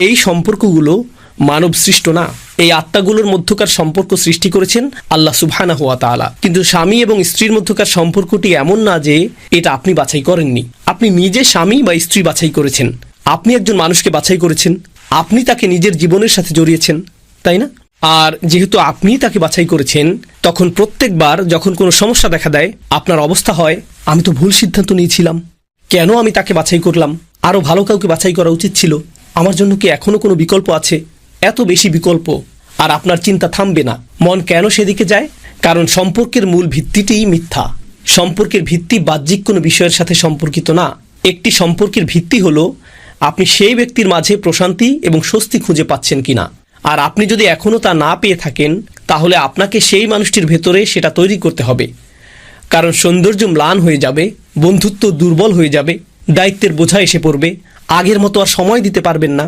এই সম্পর্কগুলো মানব সৃষ্ট না। এই আত্মাগুলোর মধ্যকার সম্পর্ক সৃষ্টি করেছেন আল্লাহ সুবহানা হুয়া তাআলা। কিন্তু স্বামী এবং স্ত্রীর মধ্যকার সম্পর্কটি এমন না যে এটা আপনি বাছাই করেননি। আপনি নিজে স্বামী বা স্ত্রী বাছাই করেছেন। আপনি একজন মানুষকে বাছাই করেছেন। আপনি তাকে নিজের জীবনের সাথে জড়িয়েছেন, তাই না? আর যেহেতু আপনি তাকে বাছাই করেছেন, তখন প্রত্যেকবার যখন কোনো সমস্যা দেখা দেয়, আপনার অবস্থা হয়, আমি তো ভুল সিদ্ধান্ত নিয়েছিলাম। কেন আমি তাকে বাছাই করলাম? আরও ভালো কাউকে বাছাই করা উচিত ছিল। আমার জন্য কি এখনও কোনো বিকল্প আছে? এত বেশি বিকল্প। আর আপনার চিন্তা থামবে না। মন কেন সেদিকে যায়? কারণ সম্পর্কের মূল ভিত্তিটিই মিথ্যা। সম্পর্কের ভিত্তি বাহ্যিক কোনো বিষয়ের সাথে সম্পর্কিত না। একটি সম্পর্কের ভিত্তি হলো, আপনি সেই ব্যক্তির মাঝে প্রশান্তি এবং স্বস্তি খুঁজে পাচ্ছেন কিনা। আর আপনি যদি এখনও তা না পেয়ে থাকেন, তাহলে আপনাকে সেই মানুষটির ভেতরে সেটা তৈরি করতে হবে। কারণ সৌন্দর্য ম্লান হয়ে যাবে, বন্ধুত্ব দুর্বল হয়ে যাবে, দায়িত্বের বোঝা এসে পড়বে আগের মতো আর সময় দিতে পারবেন না।